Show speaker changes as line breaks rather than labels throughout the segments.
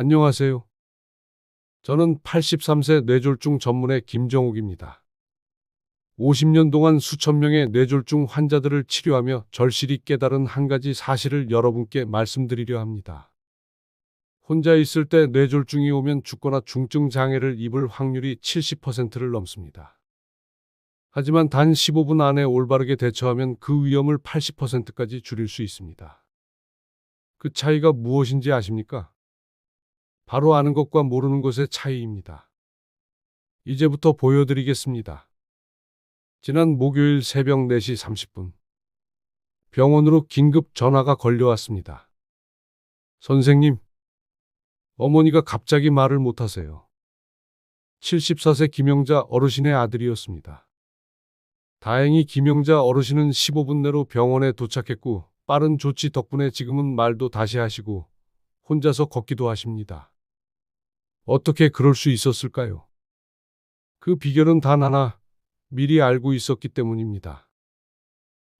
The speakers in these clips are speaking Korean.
안녕하세요. 저는 83세 뇌졸중 전문의 김정욱입니다. 50년 동안 수천 명의 뇌졸중 환자들을 치료하며 절실히 깨달은 한 가지 사실을 여러분께 말씀드리려 합니다. 혼자 있을 때 뇌졸중이 오면 죽거나 중증 장애를 입을 확률이 70%를 넘습니다. 하지만 단 15분 안에 올바르게 대처하면 그 위험을 80%까지 줄일 수 있습니다. 그 차이가 무엇인지 아십니까? 바로 아는 것과 모르는 것의 차이입니다. 이제부터 보여드리겠습니다. 지난 목요일 새벽 4시 30분. 병원으로 긴급 전화가 걸려왔습니다. 선생님, 어머니가 갑자기 말을 못하세요. 74세 김영자 어르신의 아들이었습니다. 다행히 김영자 어르신은 15분 내로 병원에 도착했고 빠른 조치 덕분에 지금은 말도 다시 하시고 혼자서 걷기도 하십니다. 어떻게 그럴 수 있었을까요? 그 비결은 단 하나, 미리 알고 있었기 때문입니다.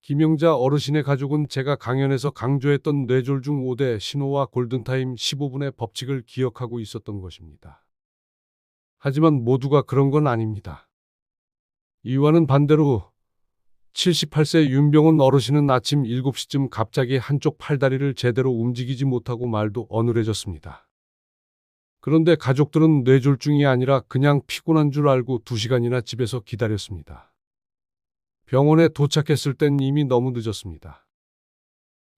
김영자 어르신의 가족은 제가 강연에서 강조했던 뇌졸 중 5대 신호와 골든타임 15분의 법칙을 기억하고 있었던 것입니다. 하지만 모두가 그런 건 아닙니다. 이와는 반대로 78세 윤병원 어르신은 아침 7시쯤 갑자기 한쪽 팔다리를 제대로 움직이지 못하고 말도 어눌해졌습니다. 그런데 가족들은 뇌졸중이 아니라 그냥 피곤한 줄 알고 2시간이나 집에서 기다렸습니다. 병원에 도착했을 땐 이미 너무 늦었습니다.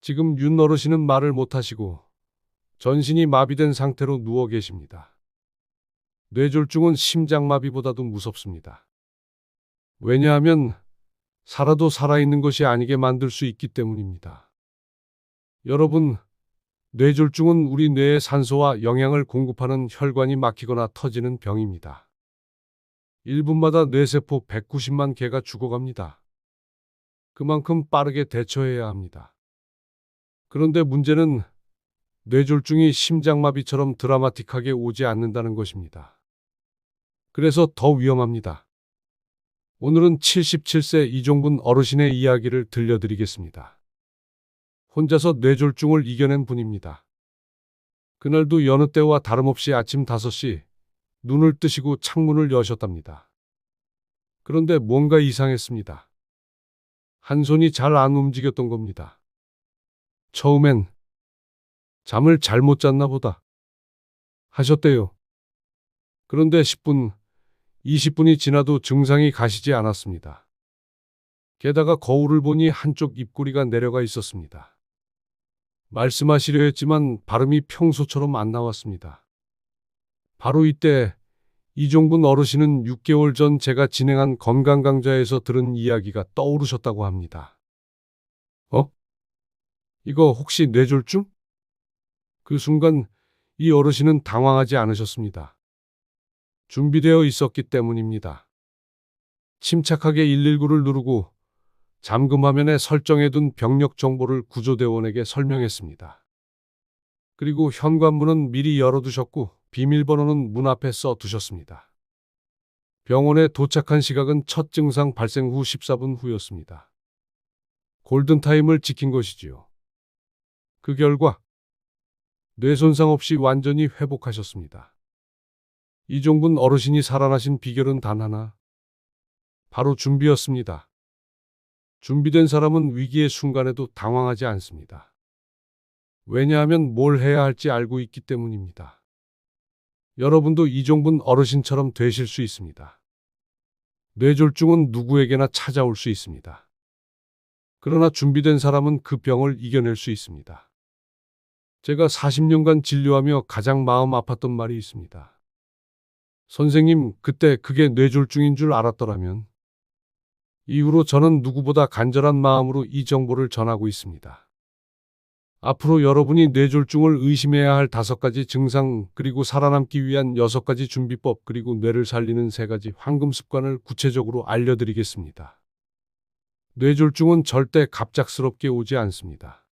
지금 윤 어르신은 말을 못하시고 전신이 마비된 상태로 누워 계십니다. 뇌졸중은 심장마비보다도 무섭습니다. 왜냐하면 살아도 살아있는 것이 아니게 만들 수 있기 때문입니다. 여러분, 뇌졸중은 우리 뇌에 산소와 영양을 공급하는 혈관이 막히거나 터지는 병입니다. 1분마다 뇌세포 190만 개가 죽어갑니다. 그만큼 빠르게 대처해야 합니다. 그런데 문제는 뇌졸중이 심장마비처럼 드라마틱하게 오지 않는다는 것입니다. 그래서 더 위험합니다. 오늘은 77세 이종분 어르신의 이야기를 들려드리겠습니다. 혼자서 뇌졸중을 이겨낸 분입니다. 그날도 여느 때와 다름없이 아침 5시 눈을 뜨시고 창문을 여셨답니다. 그런데 뭔가 이상했습니다. 한 손이 잘 안 움직였던 겁니다. 처음엔 잠을 잘못 잤나 보다 하셨대요. 그런데 10분, 20분이 지나도 증상이 가시지 않았습니다. 게다가 거울을 보니 한쪽 입꼬리가 내려가 있었습니다. 말씀하시려 했지만 발음이 평소처럼 안 나왔습니다. 바로 이때 이종분 어르신은 6개월 전 제가 진행한 건강 강좌에서 들은 이야기가 떠오르셨다고 합니다. 어? 이거 혹시 뇌졸중? 그 순간 이 어르신은 당황하지 않으셨습니다. 준비되어 있었기 때문입니다. 침착하게 119를 누르고 잠금 화면에 설정해둔 병력 정보를 구조대원에게 설명했습니다. 그리고 현관문은 미리 열어두셨고 비밀번호는 문 앞에 써두셨습니다. 병원에 도착한 시각은 첫 증상 발생 후 14분 후였습니다. 골든타임을 지킨 것이지요. 그 결과 뇌 손상 없이 완전히 회복하셨습니다. 이종분 어르신이 살아나신 비결은 단 하나. 바로 준비였습니다. 준비된 사람은 위기의 순간에도 당황하지 않습니다. 왜냐하면 뭘 해야 할지 알고 있기 때문입니다. 여러분도 이종분 어르신처럼 되실 수 있습니다. 뇌졸중은 누구에게나 찾아올 수 있습니다. 그러나 준비된 사람은 그 병을 이겨낼 수 있습니다. 제가 40년간 진료하며 가장 마음 아팠던 말이 있습니다. 선생님, 그때 그게 뇌졸중인 줄 알았더라면. 이후로 저는 누구보다 간절한 마음으로 이 정보를 전하고 있습니다. 앞으로 여러분이 뇌졸중을 의심해야 할 다섯 가지 증상, 그리고 살아남기 위한 여섯 가지 준비법, 그리고 뇌를 살리는 세 가지 황금 습관을 구체적으로 알려드리겠습니다. 뇌졸중은 절대 갑작스럽게 오지 않습니다.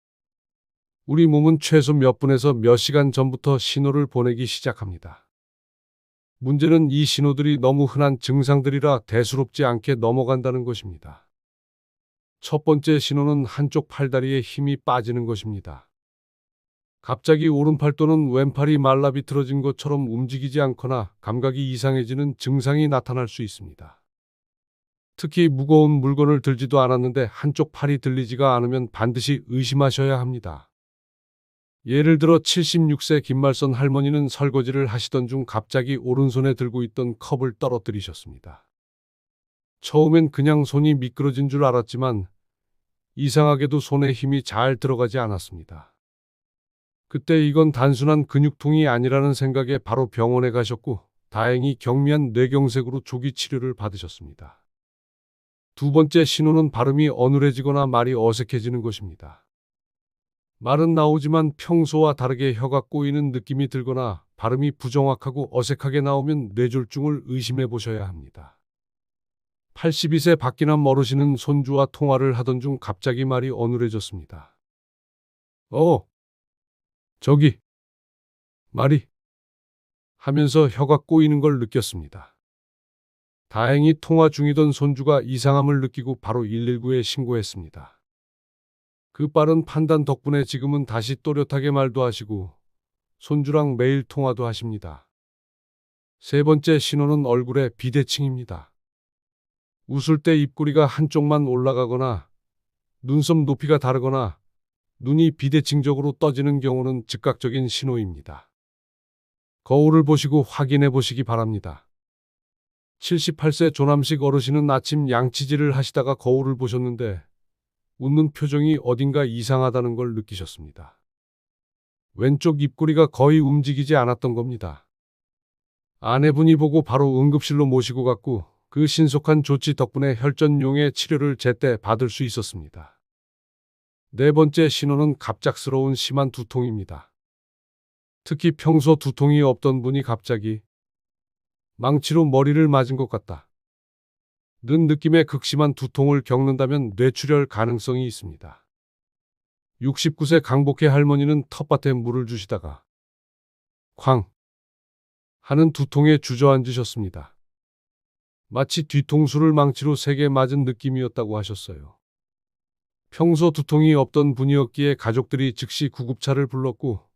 우리 몸은 최소 몇 분에서 몇 시간 전부터 신호를 보내기 시작합니다. 문제는 이 신호들이 너무 흔한 증상들이라 대수롭지 않게 넘어간다는 것입니다. 첫 번째 신호는 한쪽 팔다리에 힘이 빠지는 것입니다. 갑자기 오른팔 또는 왼팔이 말라 비틀어진 것처럼 움직이지 않거나 감각이 이상해지는 증상이 나타날 수 있습니다. 특히 무거운 물건을 들지도 않았는데 한쪽 팔이 들리지가 않으면 반드시 의심하셔야 합니다. 예를 들어 76세 김말선 할머니는 설거지를 하시던 중 갑자기 오른손에 들고 있던 컵을 떨어뜨리셨습니다. 처음엔 그냥 손이 미끄러진 줄 알았지만 이상하게도 손에 힘이 잘 들어가지 않았습니다. 그때 이건 단순한 근육통이 아니라는 생각에 바로 병원에 가셨고 다행히 경미한 뇌경색으로 조기 치료를 받으셨습니다. 두 번째 신호는 발음이 어눌해지거나 말이 어색해지는 것입니다. 말은 나오지만 평소와 다르게 혀가 꼬이는 느낌이 들거나 발음이 부정확하고 어색하게 나오면 뇌졸중을 의심해 보셔야 합니다. 82세 박기남 어르신은 손주와 통화를 하던 중 갑자기 말이 어눌해졌습니다. 어, 저기, 말이, 하면서 혀가 꼬이는 걸 느꼈습니다. 다행히 통화 중이던 손주가 이상함을 느끼고 바로 119에 신고했습니다. 그 빠른 판단 덕분에 지금은 다시 또렷하게 말도 하시고 손주랑 매일 통화도 하십니다. 세 번째 신호는 얼굴의 비대칭입니다. 웃을 때 입꼬리가 한쪽만 올라가거나 눈썹 높이가 다르거나 눈이 비대칭적으로 떠지는 경우는 즉각적인 신호입니다. 거울을 보시고 확인해 보시기 바랍니다. 78세 조남식 어르신은 아침 양치질을 하시다가 거울을 보셨는데 웃는 표정이 어딘가 이상하다는 걸 느끼셨습니다. 왼쪽 입꼬리가 거의 움직이지 않았던 겁니다. 아내분이 보고 바로 응급실로 모시고 갔고 그 신속한 조치 덕분에 혈전용의 치료를 제때 받을 수 있었습니다. 네 번째 신호는 갑작스러운 심한 두통입니다. 특히 평소 두통이 없던 분이 갑자기 망치로 머리를 맞은 것 같다. 는 느낌의 극심한 두통을 겪는다면 뇌출혈 가능성이 있습니다. 69세 강복회 할머니는 텃밭에 물을 주시다가 쾅 하는 두통에 주저앉으셨습니다. 마치 뒤통수를 망치로 세게 맞은 느낌이었다고 하셨어요. 평소 두통이 없던 분이었기에 가족들이 즉시 구급차를 불렀고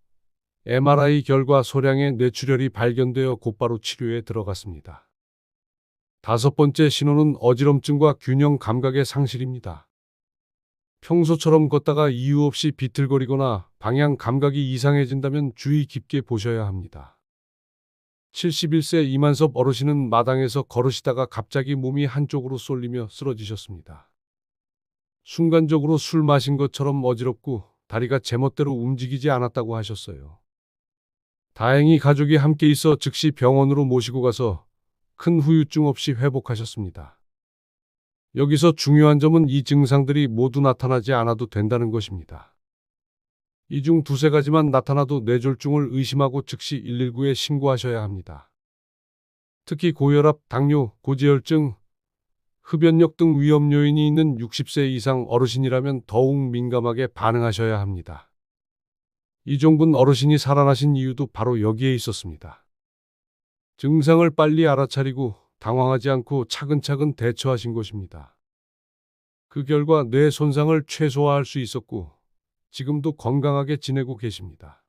MRI 결과 소량의 뇌출혈이 발견되어 곧바로 치료에 들어갔습니다. 다섯 번째 신호는 어지럼증과 균형 감각의 상실입니다. 평소처럼 걷다가 이유 없이 비틀거리거나 방향 감각이 이상해진다면 주의 깊게 보셔야 합니다. 71세 이만섭 어르신은 마당에서 걸으시다가 갑자기 몸이 한쪽으로 쏠리며 쓰러지셨습니다. 순간적으로 술 마신 것처럼 어지럽고 다리가 제멋대로 움직이지 않았다고 하셨어요. 다행히 가족이 함께 있어 즉시 병원으로 모시고 가서 큰 후유증 없이 회복하셨습니다. 여기서 중요한 점은 이 증상들이 모두 나타나지 않아도 된다는 것입니다. 이 중 두세 가지만 나타나도 뇌졸중을 의심하고 즉시 119에 신고하셔야 합니다. 특히 고혈압, 당뇨, 고지혈증, 흡연력 등 위험 요인이 있는 60세 이상 어르신이라면 더욱 민감하게 반응하셔야 합니다. 이종근 어르신이 살아나신 이유도 바로 여기에 있었습니다. 증상을 빨리 알아차리고 당황하지 않고 차근차근 대처하신 것입니다. 그 결과 뇌 손상을 최소화할 수 있었고 지금도 건강하게 지내고 계십니다.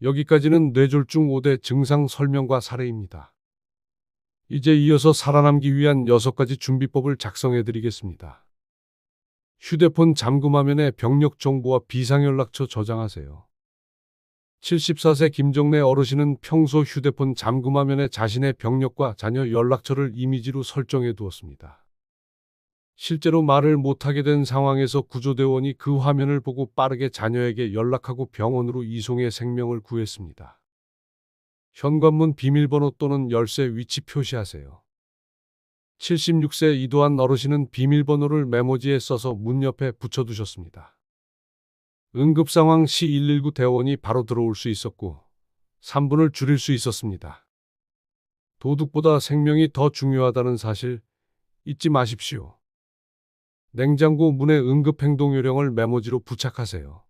여기까지는 뇌졸중 5대 증상 설명과 사례입니다. 이제 이어서 살아남기 위한 6가지 준비법을 작성해 드리겠습니다. 휴대폰 잠금화면에 병력 정보와 비상연락처 저장하세요. 74세 김정래 어르신은 평소 휴대폰 잠금화면에 자신의 병력과 자녀 연락처를 이미지로 설정해 두었습니다. 실제로 말을 못하게 된 상황에서 구조대원이 그 화면을 보고 빠르게 자녀에게 연락하고 병원으로 이송해 생명을 구했습니다. 현관문 비밀번호 또는 열쇠 위치 표시하세요. 76세 이도한 어르신은 비밀번호를 메모지에 써서 문 옆에 붙여두셨습니다. 응급 상황 시 119 대원이 바로 들어올 수 있었고 3분을 줄일 수 있었습니다. 도둑보다 생명이 더 중요하다는 사실 잊지 마십시오. 냉장고 문에 응급 행동 요령을 메모지로 부착하세요.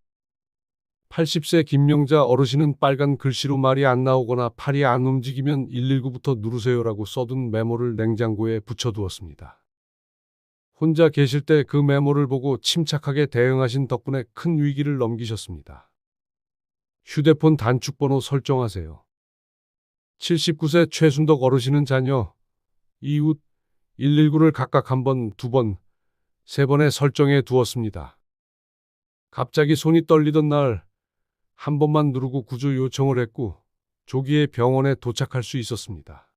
80세 김명자 어르신은 빨간 글씨로 말이 안 나오거나 팔이 안 움직이면 119부터 누르세요라고 써둔 메모를 냉장고에 붙여두었습니다. 혼자 계실 때 그 메모를 보고 침착하게 대응하신 덕분에 큰 위기를 넘기셨습니다. 휴대폰 단축번호 설정하세요. 79세 최순덕 어르신은 자녀, 이웃, 119를 각각 한 번, 두 번, 세 번에 설정해 두었습니다. 갑자기 손이 떨리던 날, 한 번만 누르고 구조 요청을 했고, 조기에 병원에 도착할 수 있었습니다.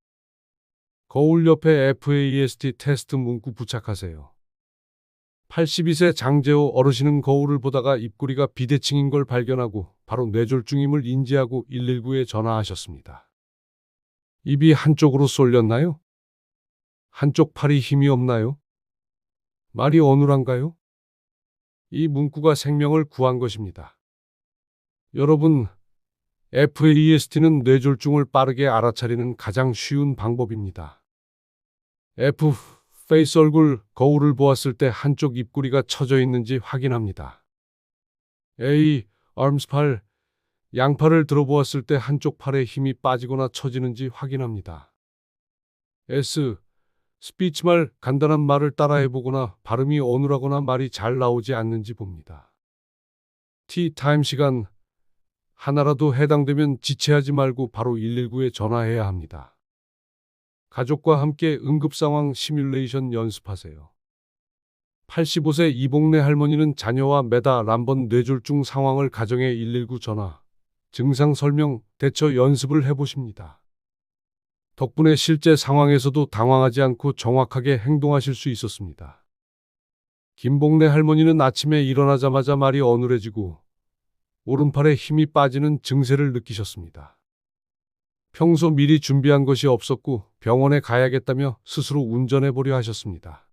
거울 옆에 FAST 테스트 문구 부착하세요. 82세 장재호 어르신은 거울을 보다가 입꼬리가 비대칭인 걸 발견하고 바로 뇌졸중임을 인지하고 119에 전화하셨습니다. 입이 한쪽으로 쏠렸나요? 한쪽 팔이 힘이 없나요? 말이 어눌한가요? 이 문구가 생명을 구한 것입니다. 여러분, FAST는 뇌졸중을 빠르게 알아차리는 가장 쉬운 방법입니다. F, 페이스 얼굴, 거울을 보았을 때 한쪽 입꼬리가 처져 있는지 확인합니다. A, arms 팔, 양팔을 들어보았을 때 한쪽 팔에 힘이 빠지거나 처지는지 확인합니다. S, 스피치 말, 간단한 말을 따라해보거나 발음이 어눌하거나 말이 잘 나오지 않는지 봅니다. T, 타임 시간, 하나라도 해당되면 지체하지 말고 바로 119에 전화해야 합니다. 가족과 함께 응급 상황 시뮬레이션 연습하세요. 85세 이봉래 할머니는 자녀와 매다 람번 뇌졸중 상황을 가정해 119 전화, 증상 설명, 대처 연습을 해보십니다. 덕분에 실제 상황에서도 당황하지 않고 정확하게 행동하실 수 있었습니다. 김봉래 할머니는 아침에 일어나자마자 말이 어눌해지고 오른팔에 힘이 빠지는 증세를 느끼셨습니다. 평소 미리 준비한 것이 없었고 병원에 가야겠다며 스스로 운전해 보려 하셨습니다.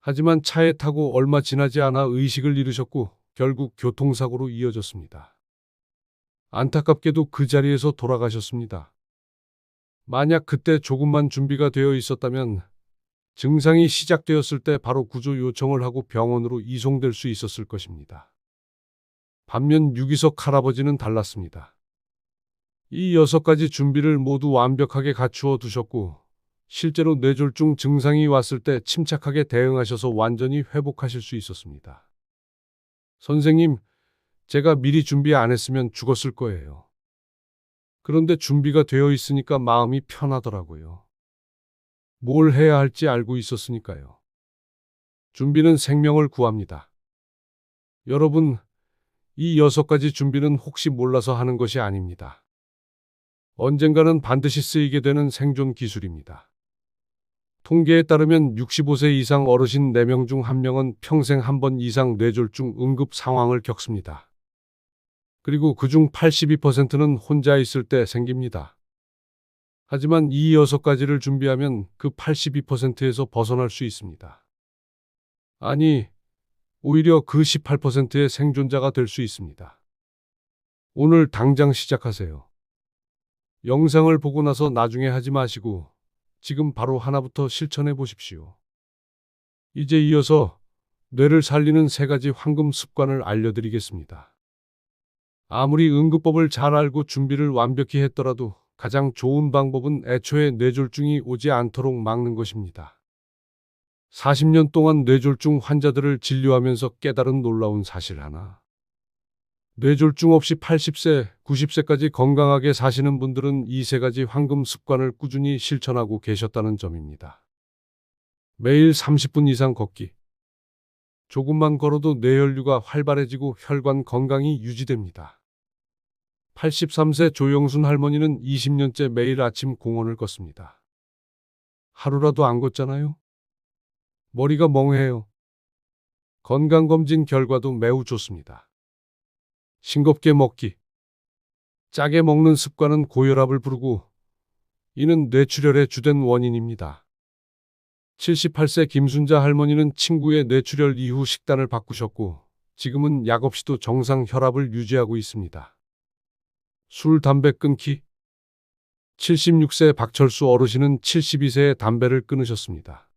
하지만 차에 타고 얼마 지나지 않아 의식을 잃으셨고 결국 교통사고로 이어졌습니다. 안타깝게도 그 자리에서 돌아가셨습니다. 만약 그때 조금만 준비가 되어 있었다면 증상이 시작되었을 때 바로 구조 요청을 하고 병원으로 이송될 수 있었을 것입니다. 반면 유기석 할아버지는 달랐습니다. 이 여섯 가지 준비를 모두 완벽하게 갖추어 두셨고, 실제로 뇌졸중 증상이 왔을 때 침착하게 대응하셔서 완전히 회복하실 수 있었습니다. 선생님, 제가 미리 준비 안 했으면 죽었을 거예요. 그런데 준비가 되어 있으니까 마음이 편하더라고요. 뭘 해야 할지 알고 있었으니까요. 준비는 생명을 구합니다. 여러분, 이 여섯 가지 준비는 혹시 몰라서 하는 것이 아닙니다. 언젠가는 반드시 쓰이게 되는 생존 기술입니다. 통계에 따르면 65세 이상 어르신 4명 중 1명은 평생 한 번 이상 뇌졸중 응급 상황을 겪습니다. 그리고 그중 82%는 혼자 있을 때 생깁니다. 하지만 이 여섯 가지를 준비하면 그 82%에서 벗어날 수 있습니다. 아니, 오히려 그 18%의 생존자가 될 수 있습니다. 오늘 당장 시작하세요. 영상을 보고 나서 나중에 하지 마시고 지금 바로 하나부터 실천해 보십시오. 이제 이어서 뇌를 살리는 세 가지 황금 습관을 알려드리겠습니다. 아무리 응급법을 잘 알고 준비를 완벽히 했더라도 가장 좋은 방법은 애초에 뇌졸중이 오지 않도록 막는 것입니다. 40년 동안 뇌졸중 환자들을 진료하면서 깨달은 놀라운 사실 하나. 뇌졸중 없이 80세, 90세까지 건강하게 사시는 분들은 이 세 가지 황금 습관을 꾸준히 실천하고 계셨다는 점입니다. 매일 30분 이상 걷기. 조금만 걸어도 뇌혈류가 활발해지고 혈관 건강이 유지됩니다. 83세 조영순 할머니는 20년째 매일 아침 공원을 걷습니다. 하루라도 안 걷잖아요? 머리가 멍해요. 건강검진 결과도 매우 좋습니다. 싱겁게 먹기. 짜게 먹는 습관은 고혈압을 부르고 이는 뇌출혈의 주된 원인입니다. 78세 김순자 할머니는 친구의 뇌출혈 이후 식단을 바꾸셨고 지금은 약 없이도 정상 혈압을 유지하고 있습니다. 술, 담배 끊기. 76세 박철수 어르신은 72세에 담배를 끊으셨습니다.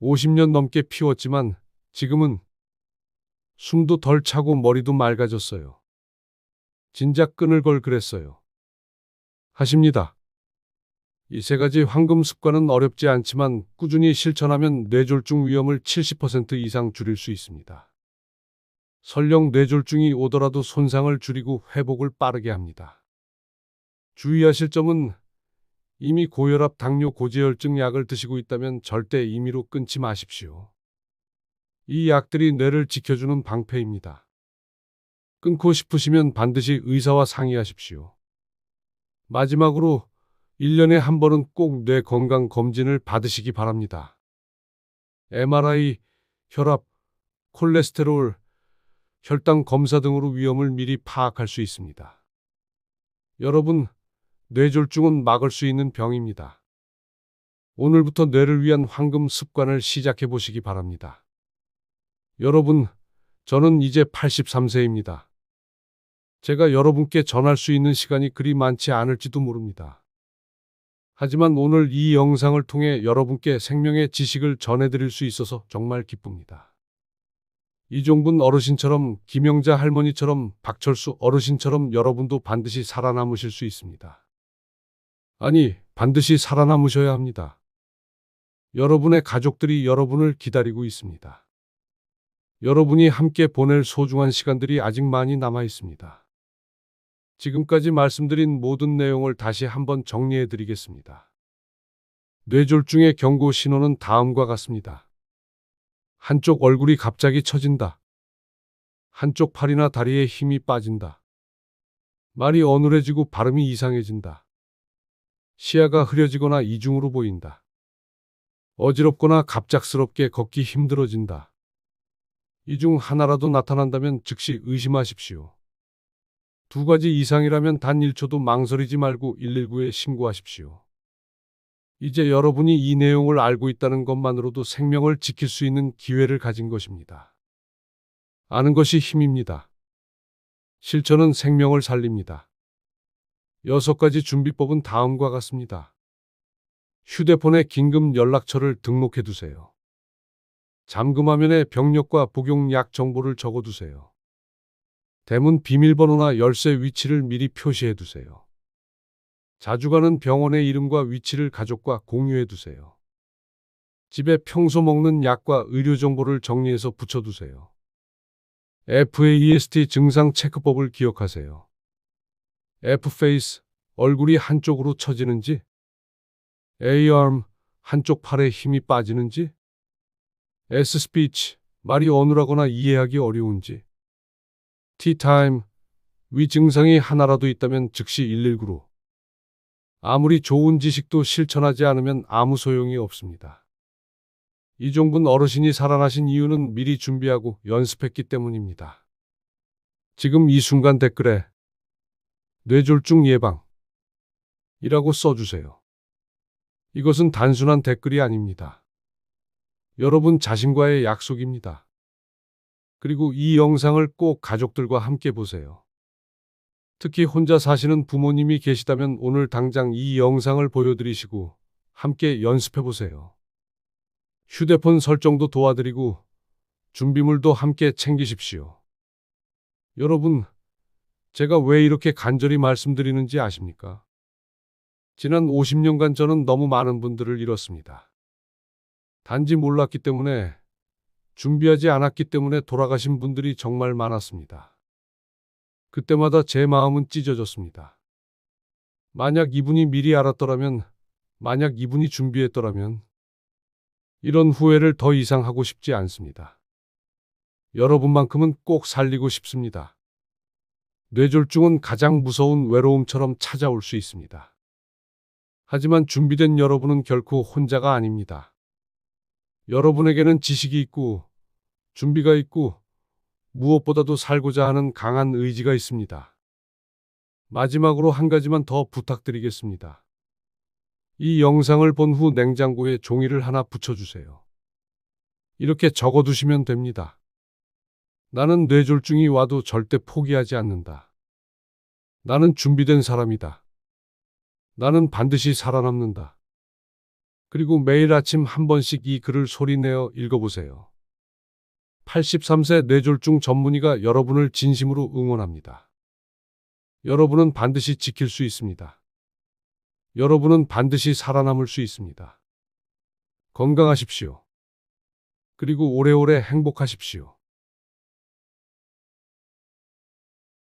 50년 넘게 피웠지만 지금은 숨도 덜 차고 머리도 맑아졌어요. 진작 끊을 걸 그랬어요. 하십니다. 이 세 가지 황금 습관은 어렵지 않지만 꾸준히 실천하면 뇌졸중 위험을 70% 이상 줄일 수 있습니다. 설령 뇌졸중이 오더라도 손상을 줄이고 회복을 빠르게 합니다. 주의하실 점은 이미 고혈압, 당뇨, 고지혈증 약을 드시고 있다면 절대 임의로 끊지 마십시오. 이 약들이 뇌를 지켜주는 방패입니다. 끊고 싶으시면 반드시 의사와 상의하십시오. 마지막으로 1년에 한 번은 꼭 뇌 건강 검진을 받으시기 바랍니다. MRI, 혈압, 콜레스테롤, 혈당 검사 등으로 위험을 미리 파악할 수 있습니다. 여러분, 뇌졸중은 막을 수 있는 병입니다. 오늘부터 뇌를 위한 황금 습관을 시작해 보시기 바랍니다. 여러분, 저는 이제 83세입니다. 제가 여러분께 전할 수 있는 시간이 그리 많지 않을지도 모릅니다. 하지만 오늘 이 영상을 통해 여러분께 생명의 지식을 전해드릴 수 있어서 정말 기쁩니다. 이종분 어르신처럼 김영자 할머니처럼 박철수 어르신처럼 여러분도 반드시 살아남으실 수 있습니다. 아니, 반드시 살아남으셔야 합니다. 여러분의 가족들이 여러분을 기다리고 있습니다. 여러분이 함께 보낼 소중한 시간들이 아직 많이 남아 있습니다. 지금까지 말씀드린 모든 내용을 다시 한번 정리해 드리겠습니다. 뇌졸중의 경고 신호는 다음과 같습니다. 한쪽 얼굴이 갑자기 처진다. 한쪽 팔이나 다리에 힘이 빠진다. 말이 어눌해지고 발음이 이상해진다. 시야가 흐려지거나 이중으로 보인다. 어지럽거나 갑작스럽게 걷기 힘들어진다. 이 중 하나라도 나타난다면 즉시 의심하십시오. 두 가지 이상이라면 단 1초도 망설이지 말고 119에 신고하십시오. 이제 여러분이 이 내용을 알고 있다는 것만으로도 생명을 지킬 수 있는 기회를 가진 것입니다. 아는 것이 힘입니다. 실천은 생명을 살립니다. 여섯 가지 준비법은 다음과 같습니다. 휴대폰에 긴급 연락처를 등록해 두세요. 잠금화면에 병력과 복용약 정보를 적어 두세요. 대문 비밀번호나 열쇠 위치를 미리 표시해 두세요. 자주 가는 병원의 이름과 위치를 가족과 공유해 두세요. 집에 평소 먹는 약과 의료 정보를 정리해서 붙여두세요. FAEST 증상 체크법을 기억하세요. F페이스, 얼굴이 한쪽으로 처지는지, Aarm, 한쪽 팔에 힘이 빠지는지, S스피치, 말이 어눌하거나 이해하기 어려운지, T타임, 위 증상이 하나라도 있다면 즉시 119로. 아무리 좋은 지식도 실천하지 않으면 아무 소용이 없습니다. 이종분 어르신이 살아나신 이유는 미리 준비하고 연습했기 때문입니다. 지금 이 순간 댓글에 뇌졸중 예방 이라고 써주세요. 이것은 단순한 댓글이 아닙니다. 여러분 자신과의 약속입니다. 그리고 이 영상을 꼭 가족들과 함께 보세요. 특히 혼자 사시는 부모님이 계시다면 오늘 당장 이 영상을 보여드리시고 함께 연습해 보세요. 휴대폰 설정도 도와드리고 준비물도 함께 챙기십시오. 여러분, 제가 왜 이렇게 간절히 말씀드리는지 아십니까? 지난 50년간 저는 너무 많은 분들을 잃었습니다. 단지 몰랐기 때문에, 준비하지 않았기 때문에 돌아가신 분들이 정말 많았습니다. 그때마다 제 마음은 찢어졌습니다. 만약 이분이 미리 알았더라면, 만약 이분이 준비했더라면, 이런 후회를 더 이상 하고 싶지 않습니다. 여러분만큼은 꼭 살리고 싶습니다. 뇌졸중은 가장 무서운 외로움처럼 찾아올 수 있습니다. 하지만 준비된 여러분은 결코 혼자가 아닙니다. 여러분에게는 지식이 있고, 준비가 있고, 무엇보다도 살고자 하는 강한 의지가 있습니다. 마지막으로 한 가지만 더 부탁드리겠습니다. 이 영상을 본 후 냉장고에 종이를 하나 붙여주세요. 이렇게 적어두시면 됩니다. 나는 뇌졸중이 와도 절대 포기하지 않는다. 나는 준비된 사람이다. 나는 반드시 살아남는다. 그리고 매일 아침 한 번씩 이 글을 소리내어 읽어보세요. 83세 뇌졸중 전문의가 여러분을 진심으로 응원합니다. 여러분은 반드시 지킬 수 있습니다. 여러분은 반드시 살아남을 수 있습니다. 건강하십시오. 그리고 오래오래 행복하십시오.